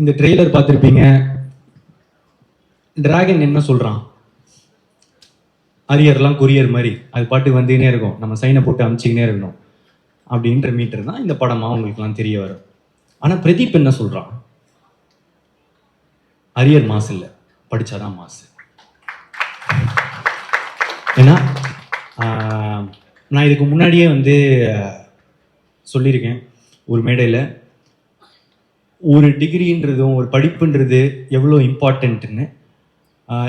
இந்த ட்ரெய்லர் பார்த்துருப்பீங்க. டிராகன் என்ன சொல்கிறான் அரியர்லாம் கொரியர் மாதிரி. அது பாட்டு வந்துக்கினே இருக்கும். நம்ம சைனை போட்டு அமுச்சிக்கினே இருக்கணும். அப்படின்ற மீட்டர் தான் இந்த படமாக உங்களுக்குலாம் தெரிய வரும். ஆனால் பிரதீப் என்ன சொல்கிறான் அரியர் மாசு இல்லை. படித்தாதான் மாசு. ஏன்னா நான் இதுக்கு முன்னாடியே வந்து சொல்லியிருக்கேன். ஒரு மேடையில் ஒரு டிகிரின்றதும் ஒரு படிப்புன்றது எவ்வளோ இம்பார்ட்டன்ட்டுன்னு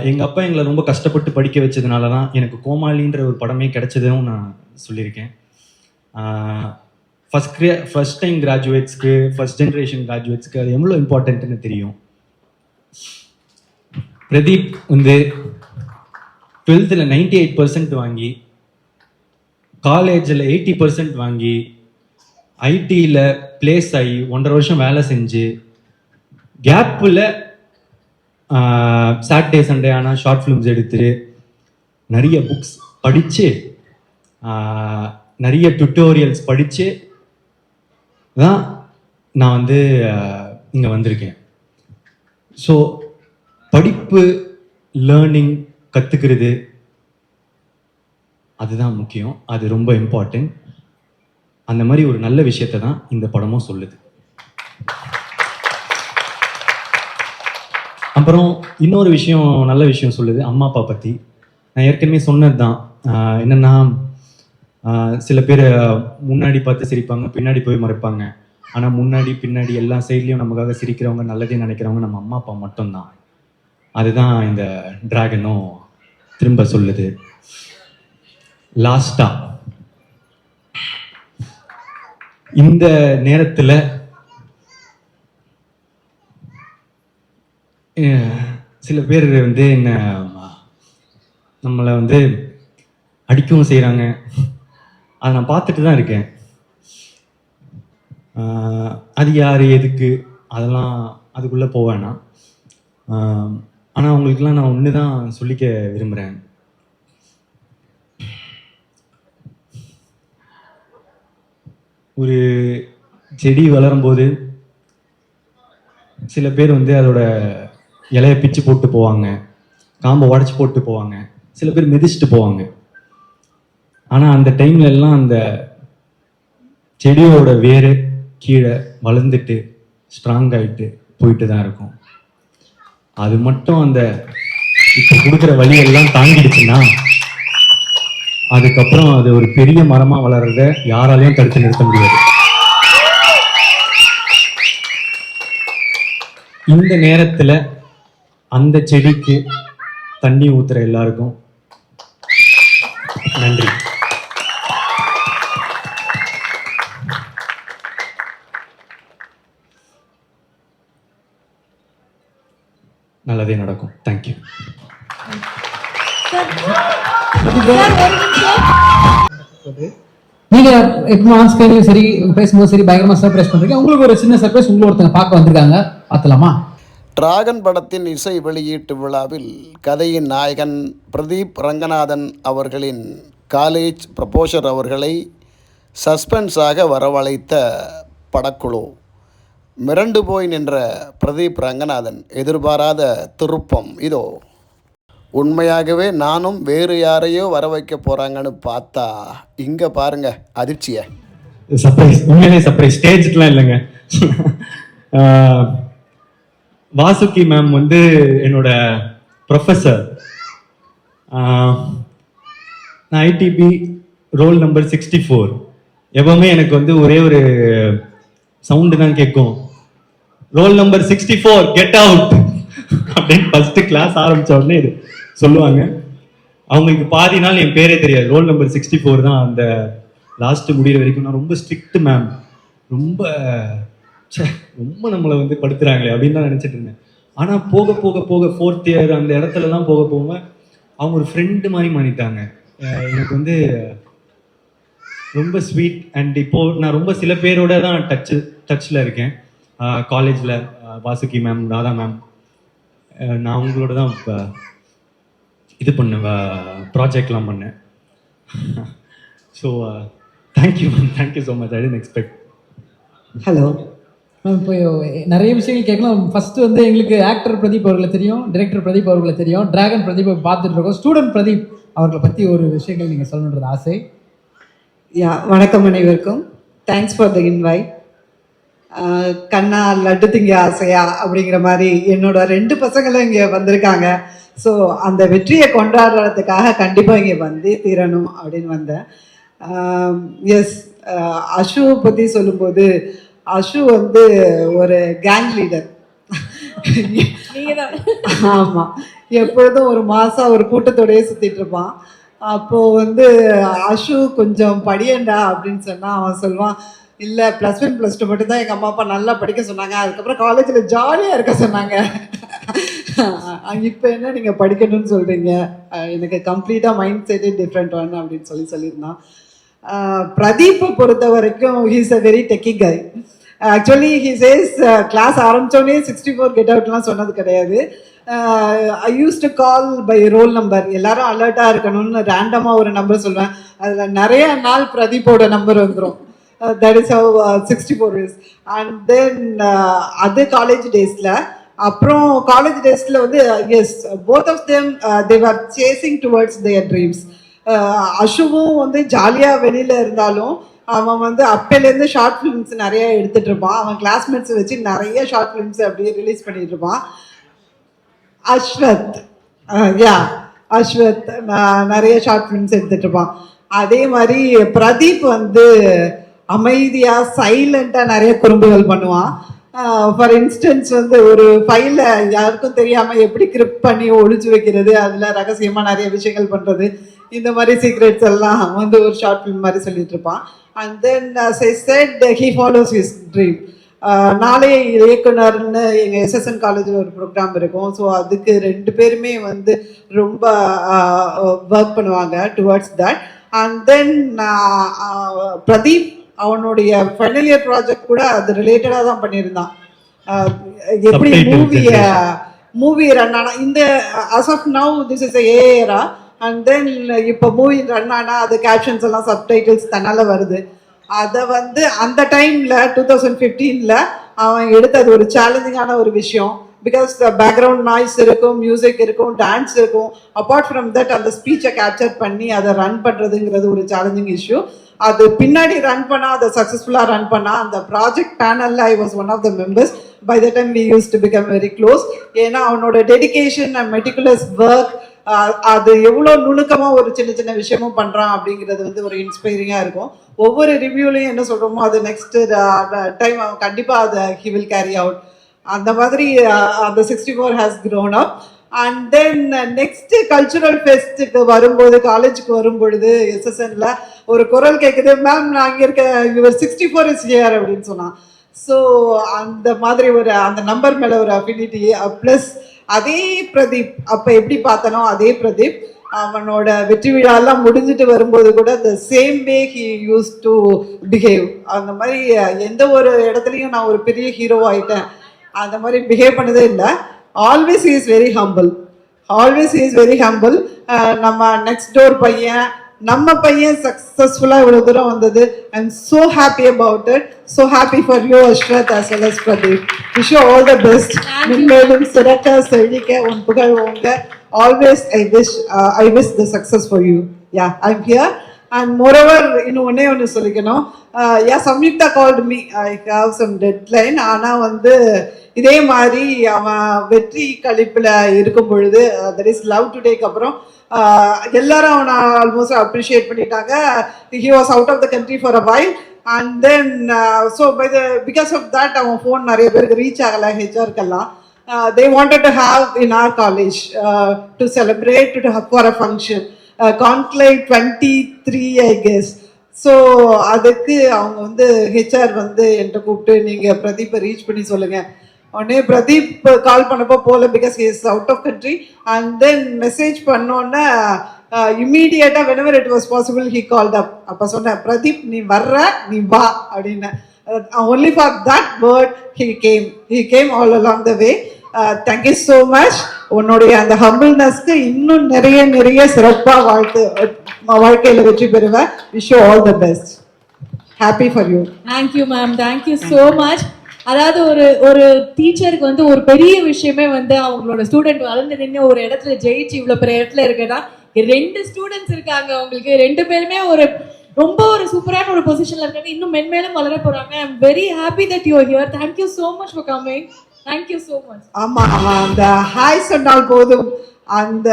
எங்கள் அப்பா எங்களை ரொம்ப கஷ்டப்பட்டு படிக்க வச்சதுனால தான் எனக்கு கோமாளின்ற ஒரு படமே கிடச்சதும் நான் சொல்லியிருக்கேன். ஃபஸ்ட் கிரே ஃபஸ்ட் டைம் கிராஜுவேட்ஸ்க்கு ஃபஸ்ட் ஜென்ரேஷன் கிராஜுவேட்ஸ்க்கு அது எவ்வளோ இம்பார்ட்டன்ட்னு தெரியும். பிரதீப் வந்து டுவெல்த்தில் நைன்டி எயிட் பர்சன்ட் வாங்கி காலேஜில் எயிட்டி பர்சன்ட் வாங்கி ஐடியில் பிளேஸ் ஆகி ஒன்றரை வருஷம் வேலை செஞ்சு கேப்பில் சாட்டர்டே சண்டே ஆனால் ஷார்ட் ஃபிலிம்ஸ் எடுத்து நிறைய புக்ஸ் படித்து நிறைய டுட்டோரியல்ஸ் படித்து தான் நான் வந்து இங்கே வந்திருக்கேன். ஸோ படிப்பு லேர்னிங் கற்றுக்கிறது அதுதான் முக்கியம். அது ரொம்ப இம்பார்ட்டன்ட் அந்த மாதிரி ஒரு நல்ல விஷயத்தை தான் இந்த படமும் சொல்லுது. அப்புறம் இன்னொரு விஷயம் நல்ல விஷயம் சொல்லுது அம்மா அப்பா பற்றி நான் ஏற்கனவே சொன்னது தான் என்னென்னா சில பேர் முன்னாடி பார்த்து சிரிப்பாங்க பின்னாடி போய் மறைப்பாங்க. ஆனால் முன்னாடி பின்னாடி எல்லா சைட்லேயும் நமக்காக சிரிக்கிறவங்க நல்லதே நினைக்கிறவங்க நம்ம அம்மா அப்பா மட்டும்தான். அதுதான் இந்த டிராகனும் திரும்ப சொல்லுது. லாஸ்ட்டாக இந்த நேரத்தில் சில பேர் வந்து என்ன நம்மளை வந்து அடிக்கவும் செய்கிறாங்க அதை நான் பார்த்துட்டு தான் இருக்கேன். அது யார் எதுக்கு அதெல்லாம் அதுக்குள்ளே போவேண்ணா ஆனால் அவங்களுக்கெல்லாம் நான் ஒன்று தான் சொல்லிக்க விரும்புகிறேன் ஒரு செடி வளரும்போது சில பேர் வந்து அதோட இலைய பிச்சு போட்டு போவாங்க. காம்பை உடச்சி போட்டு போவாங்க. சில பேர் மிதிச்சுட்டு போவாங்க. ஆனால் அந்த டைம்ல எல்லாம் அந்த செடியோட வேறு கீழே வளர்ந்துட்டு ஸ்ட்ராங் ஆகிட்டு போயிட்டு தான் இருக்கும். அது மட்டும் அந்த இப்போ கொடுக்குற வழியெல்லாம் தாங்கிடுச்சுன்னா அதுக்கப்புறம் அது ஒரு பெரிய மரமா வளர்றத யாராலையும் தடுத்து நிறுத்த முடியாது. இந்த நேரத்துல அந்த செடிக்கு தண்ணி ஊத்துற எல்லாருக்கும் நன்றி. நல்லதே நடக்கும். தேங்க்யூ நீங்க எப்பவும் ஆன் ஸ்கிரீன்லயும் சரி பேசும்போது சரி பயங்கரமா சர்ப்ரைஸ் பண்றீங்க. உங்களுக்கு ஒரு சின்ன சர்ப்ரைஸ் உங்களை ஒருத்தங்க பார்க்க வந்திருக்காங்க. பார்த்தலாமா? டிராகன் படத்தின் இசை வெளியீட்டு விழாவில் கதையின் நாயகன் பிரதீப் ரங்கநாதன் அவர்களின் காலேஜ் ப்ரொபோசர் அவர்களை சஸ்பென்ஸாக வரவழைத்த படக்குழு. மிரண்டு போய் நின்ற பிரதீப் ரங்கநாதன் எதிர்பாராத திருப்பம். இதோ உண்மையாகவே நானும் வேறு யாரையோ வர வைக்க போகிறாங்கன்னு பார்த்தா இங்கே பாருங்க அதிர்ச்சியை. சர்ப்ரைஸ் உண்மையிலே சர்ப்ரைஸ் ஸ்டேஜ்லாம் இல்லைங்க. வாசுகி மேம் வந்து என்னோட ப்ரொஃபஸர் நான் IDP roll number sixty four எப்பவுமே எனக்கு வந்து ஒரே ஒரு சவுண்டு தான் கேட்கும். Roll number sixty four get out அப்படின்னு ஃபர்ஸ்ட் கிளாஸ் ஆரம்பிச்ச உடனே இது. சொல்லுவாங்க. அவங்களுக்கு பாதி நாள் என் பேரே தெரியாது. ரோல் நம்பர் சிக்ஸ்டி ஃபோர் தான் அந்த லாஸ்ட் முடிகிற வரைக்கும். நான் ரொம்ப ஸ்ட்ரிக்ட் மேம் ரொம்ப ரொம்ப நம்மளை வந்து படுத்துறாங்களே அப்படின்னு தான் நினச்சிட்டு இருந்தேன். ஆனால் போக போக போக ஃபோர்த் இயர் அந்த இடத்துலலாம் போக போக அவங்க ஒரு ஃப்ரெண்டு மாதிரி மாறிட்டாங்க. எனக்கு வந்து ரொம்ப ஸ்வீட் அண்ட் இப்போ நான் ரொம்ப சில பேரோட தான் டச்சு டச்சில் இருக்கேன். காலேஜில் வாசுகி மேம் ராதா மேம் நான் அவங்களோட தான் இப்போ இது பண்ணேன். ப்ராஜெக்ட்லாம் பண்ணேன் so thank you ma'am thank you so much I didn't expect hello ma'am இப்போ நிறைய விஷயங்கள் கேட்கலாம். ஃபர்ஸ்ட் வந்து எங்களுக்கு ஆக்டர் பிரதீப் அவர்களை தெரியும் டைரக்டர் பிரதீப் அவர்களை தெரியும் டிராகன் பிரதீப் பார்த்துட்டு இருக்கோம். ஸ்டூடெண்ட் பிரதீப் அவர்களை பற்றி ஒரு விஷயங்கள் நீங்கள் சொல்லணுன்றது ஆசை. யா வணக்கம் அனைவருக்கும். Thanks for the invite Kanna Laddu Thinna Aasaiya அப்படிங்கிற மாதிரி என்னோட ரெண்டு பசங்களும் இங்கே வந்திருக்காங்க. ஸோ அந்த வெற்றியை கொண்டாடுறதுக்காக கண்டிப்பாக இங்கே வந்தே தீரணும் அப்படின்னு வந்தேன். எஸ் அஷு பற்றி சொல்லும்போது அஷு வந்து ஒரு கேங் லீடர் ஆமா. எப்பொழுதும் ஒரு மாசம் ஒரு கூட்டத்தோடயே சுத்திட்டு இருப்பான். அப்போ வந்து அஷு கொஞ்சம் படியண்டா அப்படின்னு சொன்னா அவன் சொல்லுவான் இல்ல ப்ளஸ் ஒன் ப்ளஸ் டூ மட்டும் தான் எங்க அம்மா அப்பா நல்லா படிக்க சொன்னாங்க. அதுக்கப்புறம் காலேஜ்ல ஜாலியா இருக்க சொன்னாங்க. இப்போ என்ன நீங்கள் படிக்கணும்னு சொல்கிறீங்க எனக்கு கம்ப்ளீட்டாக மைண்ட் செட்டே டிஃப்ரெண்ட் ஒன் அப்படின்னு சொல்லி சொல்லியிருந்தான். பிரதீப்பை பொறுத்த வரைக்கும் he's a very techie guy actually he says class ஆரம்பித்தோடனே sixty four get அவுட்லாம் சொன்னது கிடையாது. I use to call by roll number எல்லாரும் அலர்ட்டாக இருக்கணும்னு ரேண்டமாக ஒரு நம்பர் சொல்லுவேன். அதில் நிறைய நாள் பிரதீப்போட நம்பர் வந்துடும் that is how sixty four years and then அது காலேஜ் டேஸில் அப்புறம் காலேஜ் டேஸில் வந்து yes both of them they're chasing towards their dreams அஷுவும் வந்து ஜாலியாக வெளியில் இருந்தாலும் அவன் வந்து அப்பையிலேருந்து ஷார்ட் ஃபிலிம்ஸ் நிறைய எடுத்துட்டு இருப்பான். அவன் கிளாஸ்மேட்ஸ் வச்சு நிறைய ஷார்ட் ஃபிலிம்ஸ் அப்படியே ரிலீஸ் பண்ணிட்டு இருப்பான். அஸ்வத் uh, யா அஸ்வத் நான் நிறைய ஷார்ட் ஃபிலிம்ஸ் எடுத்துட்டு இருப்பான். அதே மாதிரி பிரதீப் வந்து அமைதியாக சைலண்ட்டாக நிறைய குறும்புகள் பண்ணுவான். ஃபார் இன்ஸ்டன்ஸ் வந்து ஒரு ஃபைல யாருக்கும் தெரியாம எப்படி கிரிப் பண்ணி ஒழிச்சு வைக்கிறது அதுல ரகசியமா நிறைய விஷயங்கள் பண்றது இந்த மாதிரி சீக்ரெட்ஸ் எல்லாம் வந்து ஒரு ஷார்ட் ஃபிலிம் மாதிரி சொல்லிட்டு இருப்பான். And then said he follows his dream நாளைய இயக்குனர்னு எங்கள் எஸ்எஸ்என் காலேஜில் ஒரு ப்ரோக்ராம் இருக்கும். ஸோ அதுக்கு ரெண்டு பேருமே வந்து ரொம்ப ஒர்க் பண்ணுவாங்க towards that and then Pradeep அவனுடைய ஃபைனல் இயர் ப்ராஜெக்ட் கூட அது ரிலேட்டடாக தான் பண்ணியிருந்தான். எப்படி மூவிய. மூவி ரன் ஆனா இந்த as of now this is era and then இப்போ மூவி ரன் ஆனா அது கேப்ஷன்ஸ் எல்லாம் சப்டைட்டில்ஸ் தன்னால வருது. அதை வந்து அந்த டைம்ல டூ தௌசண்ட் ஃபிஃப்டீன்ல அவன் எடுத்தது ஒரு சேலஞ்சிங்கான ஒரு விஷயம். பிகாஸ் பேக்ரவுண்ட் நாய்ஸ் இருக்கும் மியூசிக் இருக்கும் டான்ஸ் இருக்கும். அப்பார்ட் ஃப்ரம் தட் அந்த ஸ்பீச்சை கேப்சர் பண்ணி அதை ரன் பண்ணுறதுங்கிறது ஒரு சேலஞ்சிங் இஷ்யூ அது பின்னாடி ரன் பண்ணா அதை சக்ஸஸ்ஃபுல்லாக ரன் பண்ணா அந்த ப்ராஜெக்ட் பேனலில் I was one of the members by the time we use to become very close ஏன்னா அவனோட டெடிகேஷன் அண்ட் மெட்டிகுலஸ் ஒர்க் அது எவ்வளோ நுணுக்கமாக ஒரு சின்ன சின்ன விஷயமும் பண்ணுறான் அப்படிங்கிறது வந்து ஒரு இன்ஸ்பைரிங்காக இருக்கும். ஒவ்வொரு ரிவ்யூலையும் என்ன சொல்கிறோமோ அது நெக்ஸ்ட் டைம் அவன் கண்டிப்பாக அதை ஹி வில் கேரி அவுட் அந்த மாதிரி அந்த sixty four has grown up and then next cultural ஃபெஸ்ட்டுக்கு வரும்போது காலேஜுக்கு வரும்பொழுது எஸ்எஸ்என்ல ஒரு குரல் கேட்குது மேம் நான் இங்கே இருக்க இவர் சிக்ஸ்டி ஃபோர் இஸ் ஹியர் அப்படின்னு சொன்னான். ஸோ அந்த மாதிரி ஒரு அந்த நம்பர் மேலே ஒரு அஃபினிட்டி ப்ளஸ் அதே பிரதீப் அப்போ எப்படி பார்த்தனோ அதே பிரதீப் அவனோட வெற்றி விழாலாம் முடிஞ்சிட்டு வரும்போது கூட the same way he use to behave அந்த மாதிரி எந்த ஒரு இடத்துலையும் நான் ஒரு பெரிய ஹீரோ ஆயிட்டேன். அந்த மாதிரி பிஹேவ் பண்ணதே இல்லை. Always is very humble always is very humble நம்ம நெக்ஸ்ட் டோர் பையன் நம்ம பையன் சக்ஸஸ்ஃபுல்லாக இவ்வளோ தூரம் வந்தது. I'm so happy about it so happy for you Ashwath as well as Pradeep wish all the best மென்மேலும் சிறக்க செழிக்க உன் புகழ் ஓங்க. Always I wish I wish the success for you yeah I'm here and moreover இன்னும் ஒன்னே ஒன்று சொல்லிக்கணும். Yeah Samyuktha called me I have some deadline ஆனால் வந்து இதே மாதிரி அவன் வெற்றி கழிப்பில் இருக்கும் பொழுது தட் இஸ் லவ் டுடேக்கு அப்புறம் எல்லாரும் அவனை ஆல்மோஸ்ட் அப்ரிஷியேட் பண்ணிட்டாங்க. He was out of the country for a while and then so by the because of that அவன் ஃபோன் நிறைய பேருக்கு ரீச் ஆகலை ஹெச்ஆர்க்கெல்லாம் they wanted to have in our college to celebrate to for a function conclave twenty three I guess so அதுக்கு அவங்க வந்து HR வந்து என்கிட்ட கூப்பிட்டு நீங்கள் பிரதீப்பை ரீச் பண்ணி சொல்லுங்கள் உடனே பிரதீப் கால் பண்ணப்போ போகல because is out of country and then message பண்ணோன்னே இம்மீடியட்டாக whenever it was possible he call up அப்போ சொன்னேன் பிரதீப் நீ வர்ற நீ வா அப்படின்னு only for that word he came he came all along the way thank you so much உன்னுடைய அந்த ஹம்பிள்னஸ்க்கு இன்னும் நிறைய நிறைய சிறப்பாக வாழ்த்து வாழ்க்கையில் வெற்றி பெறுவேன். Wish you all the best happy for you thank you ma'am thank you so much அதாவது ஒரு ஒரு டீச்சருக்கு வந்து ஒரு பெரிய விஷயமே வந்து அவங்களோட ஸ்டூடெண்ட் வளர்ந்து நின்று ஒரு இடத்துல ஜெயிச்சு இவ்வளோ பெரிய இடத்துல இருக்குன்னா ரெண்டு ஸ்டூடெண்ட்ஸ் இருக்காங்க அவங்களுக்கு. ரெண்டு பேருமே ஒரு ரொம்ப ஒரு சூப்பரான ஒரு பொசிஷன்ல இருக்காங்க. இன்னும் மென்மேலும் வளர போறாங்க. I am very happy that you here thank you so much for coming thank you so much ஆமா ஆமா அந்த ஹாய் சொன்னால் போதும். அந்த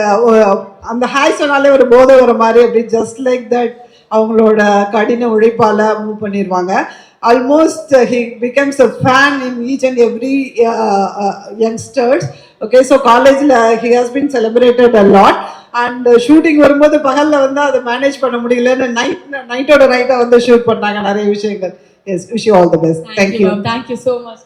அந்த ஹாய் சொன்னாலே ஒரு போதை வர மாதிரி அப்படி ஜஸ்ட் லைக் தட் அவங்களோட கடின உழைப்பால மூவ் பண்ணிடுவாங்க almost he becomes a fan in each and every youngsters okay so காலேஜில் he has been celebrated a lot and shooting வரும்போது பகலில் வந்து அதை மேனேஜ் பண்ண முடியலன்னு நைட் நைட்டோட நைட்டாக வந்து ஷூட் பண்ணாங்க நிறைய விஷயங்கள். Yes wish all the best thank you thank you so much